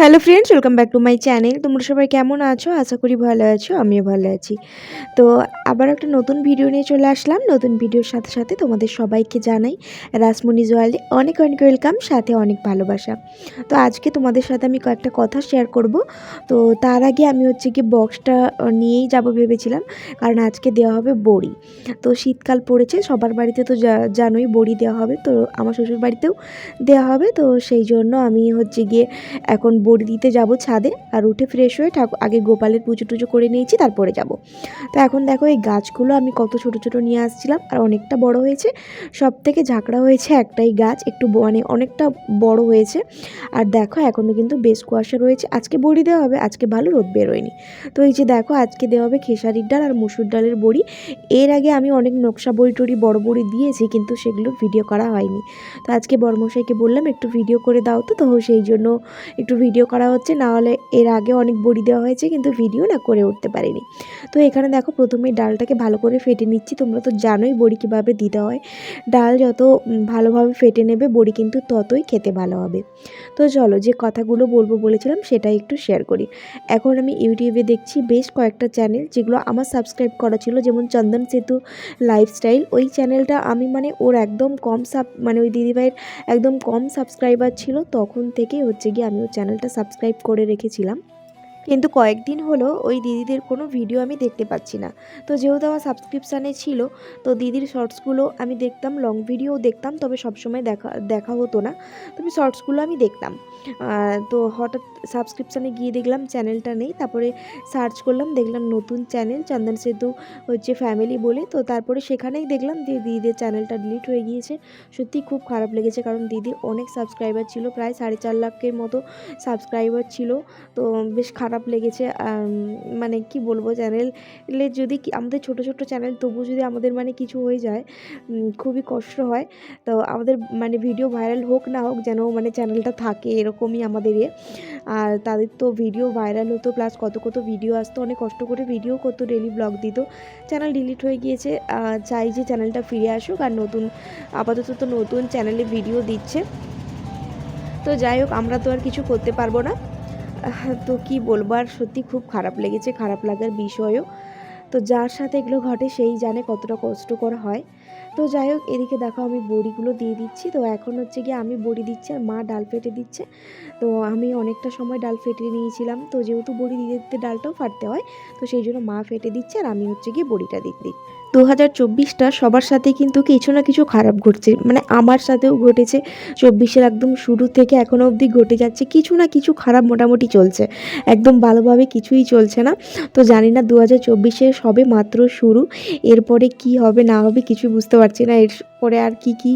Hello friends welcome back to my channel তোমরা সবাই কেমন আছো? আশা করি ভালো আছো, আমিও ভালো আছি। তো আবার একটা নতুন ভিডিও নিয়ে চলে আসলাম। নতুন ভিডিওর সাথে সাথে তোমাদের সবাইকে জানাই রাসমণি জোয়ালে অনেক অনেক ওয়েলকাম সাথে অনেক ভালোবাসা। তো আজকে তোমাদের সাথে আমি কয়েকটা কথা শেয়ার করব। তো তার আগে আমি হচ্ছে কি বক্সটা নিয়েই যাব ভেবেছিলাম, কারণ আজকে দেওয়া হবে বড়ি। তো শীতকাল পড়েছে, সবার বাড়িতে তো জানোই বড়ি দেওয়া হবে, তো আমার শ্বশুর বাড়িতেও দেওয়া হবে। তো সেই জন্য আমি হচ্ছে গিয়ে এখন বড়ি দিতে যাব ছাদে আর উঠে ফ্রেশ হয়ে ঠাকুর আগে গোপালের পুজো টুজো করে নিয়েছি, তারপরে যাব। তো এখন দেখো এই গাছগুলো আমি কত ছোট ছোট নিয়ে আসছিলাম আর অনেকটা বড় হয়েছে। সব থেকে ঝাঁকড়া হয়েছে একটাই গাছ, একটু মানে অনেকটা বড় হয়েছে। আর দেখো এখনও কিন্তু বেশ কুয়াশা রয়েছে। আজকে বড়ি দেওয়া হবে, আজকে ভালো রোদ বেরোয়নি। তো এই যে দেখো আজকে দেওয়া হবে খেসারির ডাল আর মুসুর ডালের বড়ি। এর আগে আমি অনেক নকশা বড়ি টড়ি বড় বড়ি দিয়েছি, কিন্তু সেগুলো ভিডিও করা হয়নি। তো আজকে বড়মশাইকে বললাম, একটু ভিডিও করে দাও তো তো সেই জন্য একটু ভিডিও করা হচ্ছে না হলে এর আগে অনেক বড়ি দেওয়া হয়েছে, কিন্তু ভিডিও না করে উঠতে পারিনি। তো এখানে দেখো, প্রথমে ডালটাকে ভালো করে ফেটে নিচ্ছি, তোমরা তো জানোই বড়ি কীভাবে দিতে হয়। ডাল যত ভালোভাবে ফেটে নেবে, বড়ি কিন্তু ততই খেতে ভালো হবে। তো চলো, যে কথাগুলো বলব বলেছিলাম, সেটাই একটু শেয়ার করি। এখন আমি ইউটিউবে দেখছি বেশ কয়েকটা চ্যানেল যেগুলো আমার সাবস্ক্রাইব করা ছিল, যেমন চন্দন সেতু লাইফস্টাইল ওই চ্যানেলটা আমি মানে ওর একদম কম সাব মানে ওই দিদিভাইয়ের একদম কম সাবস্ক্রাইবার ছিল, তখন থেকেই হচ্ছে গিয়ে আমি ওই চ্যানেলটা সাবস্ক্রাইব করে রেখেছিলাম। কিন্তু কয়েকদিন হলো ওই দিদিদের কোনো ভিডিও আমি দেখতে পাচ্ছি না। তো যেহেতু আমার সাবস্ক্রিপশানে ছিল, তো দিদির শর্টসগুলো আমি দেখতাম লং ভিডিও দেখতাম, তবে সবসময় দেখা দেখা হতো না। তবে শর্টসগুলো আমি দেখতাম। তো হঠাৎ সাবস্ক্রিপশানে গিয়ে দেখলাম চ্যানেলটা নেই, তারপরে সার্চ করলাম, দেখলাম নতুন চ্যানেল চন্দন সেতু হচ্ছে ফ্যামিলি বলে, তো তারপরে সেখানেই দেখলাম যে দিদিদের চ্যানেলটা ডিলিট হয়ে গিয়েছে। সত্যি খুব খারাপ লেগেছে, কারণ দিদির অনেক সাবস্ক্রাইবার ছিল, প্রায় সাড়ে চার লাখের মতো সাবস্ক্রাইবার ছিল, তো বেশ খারাপ লেগেছে মানে কি বলব চ্যানেলে যদি আমাদের ছোট ছোট চ্যানেল তবু যদি আমাদের মানে কিছু হয়ে যায় খুবই কষ্ট হয়। তো আমাদের মানে ভিডিও ভাইরাল হোক না হোক যেন মানে চ্যানেলটা থাকে এরকমই আমাদের ইয়ে আর তাদের তো ভিডিও ভাইরাল হতো প্লাস কত কত ভিডিও আসতো, অনেক কষ্ট করে ভিডিও করতো ডেলি ব্লগ দিত। চ্যানেল ডিলিট হয়ে গিয়েছে চাই যে চ্যানেলটা ফিরে আসুক আর নতুন, আপাতত তো নতুন চ্যানেলে ভিডিও দিচ্ছে। তো যাই হোক, আমরা তো আর কিছু করতে পারব না। তো কি বলব, আর সত্যি খুব খারাপ লেগেছে, খারাপ লাগার বিষয়ও। তো যার সাথে এগুলো ঘটে সেই জানে কতটা কষ্টকর হয়। তো যাই হোক, এদিকে দেখো আমি বড়িগুলো দিয়ে দিচ্ছি। তো এখন হচ্ছে গিয়ে আমি বড়ি দিচ্ছি আর মা ডাল ফেটে দিচ্ছে। তো আমি অনেকটা সময় ডাল ফেটে নিয়েছিলাম। তো যেহেতু বড়ি দিতে দিতে ডালটাও ফাটতে হয়, তো সেই জন্য মা ফেটে দিচ্ছে আর আমি হচ্ছে গিয়ে বড়িটা দিতে দিই দু হাজার চব্বিশটা সবার সাথে কিন্তু কিছু না কিছু খারাপ ঘটছে। মানে আমার সাথেও ঘটেছে। চব্বিশের একদম শুরু থেকে এখনও অবধি ঘটে যাচ্ছে। কিছু না কিছু খারাপ মোটামুটি চলছে। একদম ভালোভাবে কিছুই চলছে না। তো জানি না দু হাজার চব্বিশে সবে মাত্র শুরু। এরপরে কি হবে না হবে কিছুই বুঝতে পারছি না। এরপরে আর কি কি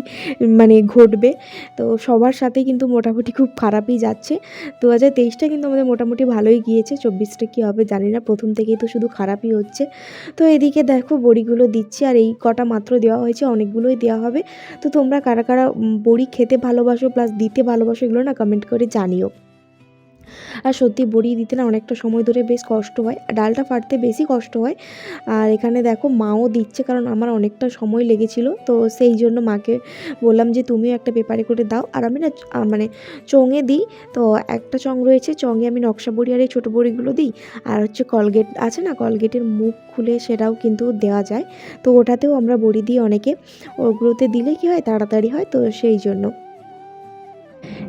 মানে ঘটবে। তো সবার সাথে কিন্তু মোটামুটি খুব খারাপই যাচ্ছে। দু হাজার তেইশটা কিন্তু আমাদের মোটামুটি ভালোই গিয়েছে। চব্বিশটা কী হবে জানি না। প্রথম থেকেই তো শুধু খারাপই হচ্ছে। তো এদিকে দেখো বড়িগুলো দিচ্ছি আর এই কটা মাত্র দেওয়া হয়েছে, অনেকগুলোই দেওয়া হবে। তো তোমরা কারা কারা বড়ি খেতে ভালোবাসো প্লাস দিতে ভালোবাসো এগুলো না কমেন্ট করে জানিও। আর সত্যি বড়ি দিতে না অনেকটা সময় ধরে বেশ কষ্ট হয়। ডালটা ফাটতে বেশি কষ্ট হয়। আর এখানে দেখো মাও দিচ্ছে কারণ আমার অনেকটা সময় লেগেছিল। তো সেই জন্য মাকে বললাম যে তুমিও একটা পেপারে করে দাও। আর আমি না মানে চঙে দিই। তো একটা চং রয়েছে, চঙে আমি নকশা বড়ি আর এই ছোটো বড়িগুলো দিই। আর হচ্ছে কলগেট, আছে না কলগেটের মুখ খুলে সেটাও কিন্তু দেওয়া যায়। তো ওটাতেও আমরা বড়ি দিই অনেকে। ওগুলোতে দিলে কি হয়, তাড়াতাড়ি হয়। তো সেই জন্য।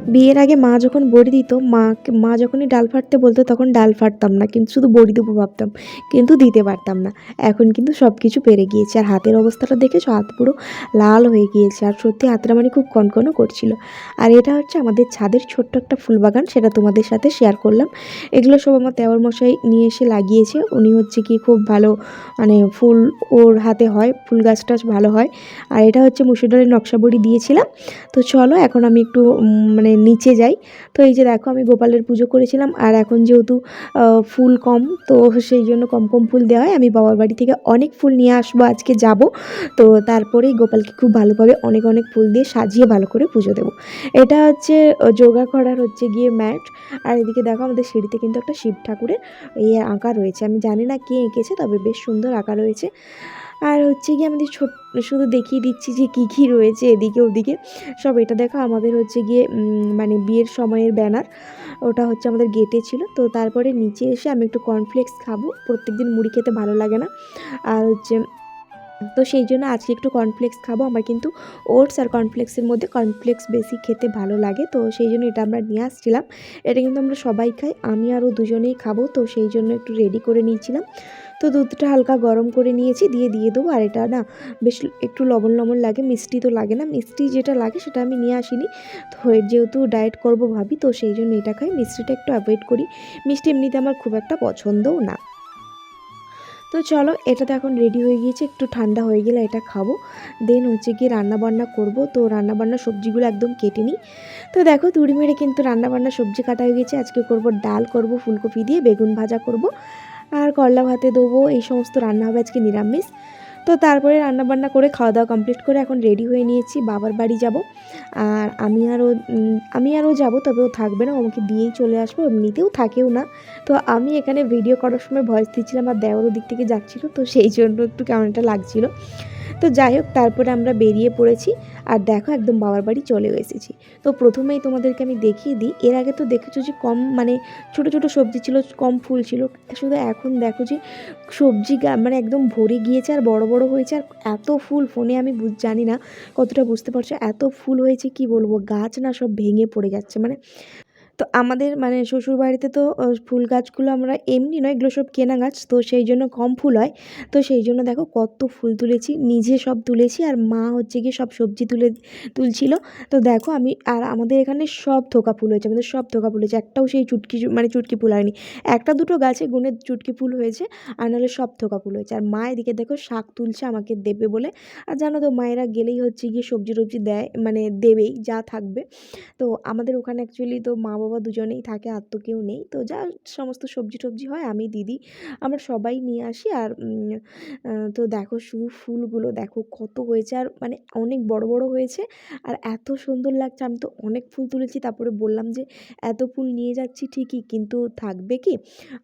বিয়ের আগে মা যখন বড়ি দিত মা মা যখনই ডাল ফাটতে বলতো তখন ডাল ফাটতাম না কিন্তু শুধু বড়ি দেবো ভাবতাম কিন্তু দিতে পারতাম না। এখন কিন্তু সব কিছু পেরে গিয়েছে আর হাতের অবস্থাটা দেখেছ? হাত পুরো লাল হয়ে গিয়েছে আর সত্যি হাতটা মানে খুব কনকনও করছিল। আর এটা হচ্ছে আমাদের ছাদের ছোট্ট একটা ফুলবাগান সেটা তোমাদের সাথে শেয়ার করলাম। এগুলো সব আমার দেওয়ার মশাই নিয়ে এসে লাগিয়েছে। উনি হচ্ছে কি খুব ভালো মানে ফুল ওর হাতে হয় ফুল গাছ টাছ ভালো হয়। আর এটা হচ্ছে মুসুর ডালের নকশা বড়ি দিয়েছিলাম। তো চলো এখন আমি একটু উম, মানে নিচে যাই। তো এই যে দেখো আমি গোপালের পুজো করেছিলাম আর এখন যেহেতু ফুল কম, তো সেই জন্য কম কম ফুল দেওয়া হয়। আমি বাবার বাড়ি থেকে অনেক ফুল নিয়ে আসব, আজকে যাব। তো তারপরেই গোপালকে খুব ভালোভাবে অনেক অনেক ফুল দিয়ে সাজিয়ে ভালো করে পুজো দেবো। এটা হচ্ছে যোগা করার হচ্ছে গিয়ে ম্যাট। আর এদিকে দেখো আমাদের সিঁড়িতে কিন্তু একটা শিব ঠাকুরের এই আঁকা রয়েছে। আমি জানি না কে এঁকেছে, তবে বেশ সুন্দর আঁকা রয়েছে। আর হচ্ছে গিয়ে আমাদের ছোট, শুধু দেখিয়ে দিচ্ছি যে কী কী রয়েছে এদিকে ওদিকে। সব এটা দেখো আমাদের হচ্ছে গিয়ে মানে বিয়ের সময়ের ব্যানার। ওটা হচ্ছে আমাদের গেটে ছিল। তো তারপরে নিচে এসে আমি একটু কর্নফ্লেক্স খাব। প্রত্যেকদিন মুড়ি খেতে ভালো লাগে না। আর হচ্ছে তো সেই জন্য আজকে একটু কর্নফ্লেক্স খাব। আমার কিন্তু ওটস আর কর্নফ্লেক্সের মধ্যে কর্নফ্লেক্স বেশি খেতে ভালো লাগে। তো সেই জন্য এটা আমরা নিয়ে আসছিলাম। এটা কিন্তু আমরা সবাই খাই। আমি আরও দুজনেই খাব। তো সেই জন্য একটু রেডি করে নিয়েছিলাম। তো দুধটা হালকা গরম করে নিয়েছি। দিয়ে দিয়ে দেবো। আর এটা না বেশ একটু লবণ লবণ লাগে। মিষ্টি তো লাগে না। মিষ্টি যেটা লাগে সেটা আমি নিয়ে আসিনি। তো যেহেতু ডায়েট করব ভাবি, তো সেই জন্য এটা খাই। মিষ্টিটা একটু অ্যাভয়েড করি। মিষ্টি এমনিতে আমার খুব একটা পছন্দও না। তো চলো, এটা তো এখন রেডি হয়ে গিয়েছে, একটু ঠান্ডা হয়ে গেলে এটা খাব। দেন হচ্ছে গিয়ে রান্না বান্না করব। তো রান্নাবান্না সবজিগুলো একদম কেটে নিই। তো দেখো, তুড়ি মেরে কিন্তু রান্না বান্না সবজি কাটা হয়ে গেছে। আজকে করব ডাল, করব ফুলকপি দিয়ে বেগুন ভাজা করব। আর করলা ভাতে দেবো, এই সমস্ত রান্না হবে আজকে নিরামিষ। তো তারপরে রান্নাবান্না করে খাওয়া দাওয়া কমপ্লিট করে এখন রেডি হয়ে নিয়েছি, বাবার বাড়ি যাব। আর আমি আরও আমি আরও যাব, তবে ও থাকবে না আমাকে দিয়েই চলে আসব এমনিতেও থাকেও না। তো আমি এখানে ভিডিও করার সময় ভয়েস দিচ্ছিলাম আর দেওয়ার দিক থেকে যাচ্ছিল, তো সেই জন্য একটু কেমন একটা লাগছিল। তো যাই হোক, তারপরে আমরা বেরিয়ে পড়েছি আর দেখো একদম বাবার বাড়ি চলেও এসেছি। তো প্রথমেই তোমাদেরকে আমি দেখিয়ে দিই, এর আগে তো দেখেছ যে কম মানে ছোট ছোট সবজি ছিল, কম ফুল ছিল, শুধু এখন দেখো যে সবজি মানে একদম ভরে গিয়েছে আর বড় বড় হয়েছে আর এত ফুল, ফোনে আমি জানি না কতটা বুঝতে পারছ, এত ফুল হয়েছে কি বলব, গাছ না সব ভেঙে পড়ে যাচ্ছে মানে তো আমাদের মানে শ্বশুর বাড়িতে তো ফুল গাছগুলো আমরা এমনি নয়, এগুলো সব কেনা গাছ। তো সেই জন্য কম ফুল হয়। তো সেই জন্য দেখো কত ফুল তুলেছি, নিজে সব তুলেছি আর মা হচ্ছে গিয়ে সব সবজি তুলে তুলছিল। তো দেখো আমি, আর আমাদের এখানে সব থোকা ফুল হয়েছে, আমাদের সব থোকা ফুল হয়েছে। একটাও সেই চুটকি মানে চুটকি ফুল হয়নি। একটা দুটো গাছে গুনে চুটকি ফুল হয়েছে আর নাহলে সব থোকা ফুল হয়েছে। আর মা এদিকে দেখো শাক তুলছে, আমাকে দেবে বলে। আর জানো তো মায়েরা গেলেই হচ্ছে গিয়ে সবজি টবজি দেয় মানে দেবেই, যা থাকবে। তো আমাদের ওখানে অ্যাকচুয়ালি তো মা বাবা দুজনেই থাকে, আর তো কেউ নেই। তো যা সমস্ত সবজি টবজি হয়, আমি, দিদি, আমরা সবাই নিয়ে আসি। আর তো দেখো শুধু ফুলগুলো দেখো কত হয়েছে। আর মানে অনেক বড় বড় হয়েছে। আর এত সুন্দর লাগছে। আমি তো অনেক ফুল তুলেছি। তারপরে বললাম যে, এত ফুল নিয়ে যাচ্ছি ঠিকই, কিন্তু থাকবে কি?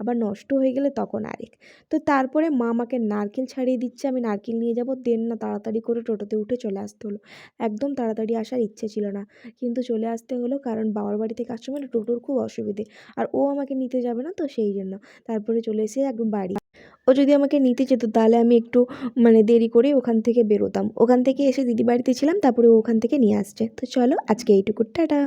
আবার নষ্ট হয়ে গেলে তখন আরেক। তো তারপরে মা আমাকে নারকেল ছাড়িয়ে দিচ্ছে। আমি নারকেল নিয়ে যাব। দেন না, তাড়াতাড়ি করে টোটোতে উঠে চলে আসতে হলো। একদম তাড়াতাড়ি আসার ইচ্ছে ছিল না। কিন্তু চলে আসতে হলো কারণ বাবার বাড়ি থেকে আসার টোটোর খুব অসুবিধে। আর ও আমাকে নিতে যাবে না তো সেই জন্য। তারপরে চলে এসে একদম বাড়ি। ও যদি আমাকে নিতে যেত তাহলে আমি একটু মানে দেরি করে ওখান থেকে বেরোতাম। ওখান থেকে এসে দিদি বাড়িতে ছিলাম, তারপরে ওখান থেকে নিয়ে আসছে। তো চলো আজকে এইটুকু। টাটা।